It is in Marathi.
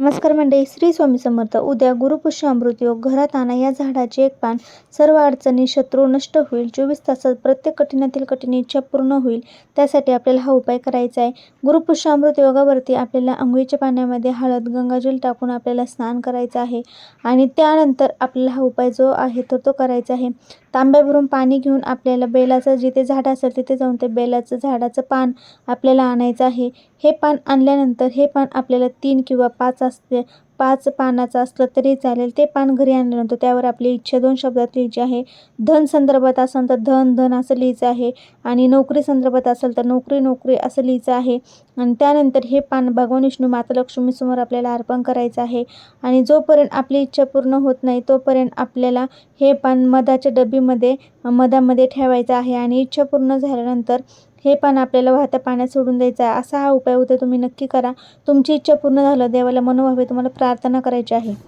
नमस्कार मंडळी श्री स्वामी समर्थ. उद्या गुरुपुष्य अमृत योग घरात आणा या झाडाचे एक पान. सर्व अडचणी शत्रू नष्ट होईल. चोवीस तासात प्रत्येक कठीणातील कठीण इच्छा पूर्ण होईल. त्यासाठी आपल्याला हा उपाय करायचा आहे. गुरुपुष्य अमृत योगावरती आपल्याला आंघोळीच्या पाण्यामध्ये हळद गंगाजल टाकून आपल्याला स्नान करायचं आहे. आणि त्यानंतर आपल्याला हा उपाय जो आहे तर तो करायचा आहे. तांब्यावरून पाणी घेऊन आपल्याला बेलाचं जिथे झाड असेल तिथे जाऊन ते बेलाचं झाडाचं पान आपल्याला आणायचं आहे. हे पान आणल्यानंतर हे पान आपल्याला तीन किंवा पाच させて पाच पानाचं असलं तरी चालेल. ते पान घरी आणल्यानंतर त्यावर आपली इच्छा दोन शब्दात लिहायची आहे. धन संदर्भात असेल तर धन धन असं लिहायचं आहे. आणि नोकरी संदर्भात असेल तर नोकरी नोकरी असं लिहायचं आहे. आणि त्यानंतर हे पान भगवान विष्णू माता लक्ष्मीसमोर आपल्याला अर्पण करायचं आहे. आणि जोपर्यंत आपली इच्छा पूर्ण होत नाही तोपर्यंत आपल्याला हे पान मधाच्या डबीमध्ये मधामध्ये ठेवायचं आहे. आणि इच्छा पूर्ण झाल्यानंतर हे पान आपल्याला वाहत्या पाण्यात सोडून द्यायचं आहे. असा हा उपाय होता तुम्ही नक्की करा. तुमची इच्छा पूर्ण झालं देवाला मनोभावे तुम्हाला प्रा प्रार्थना करायची आहे.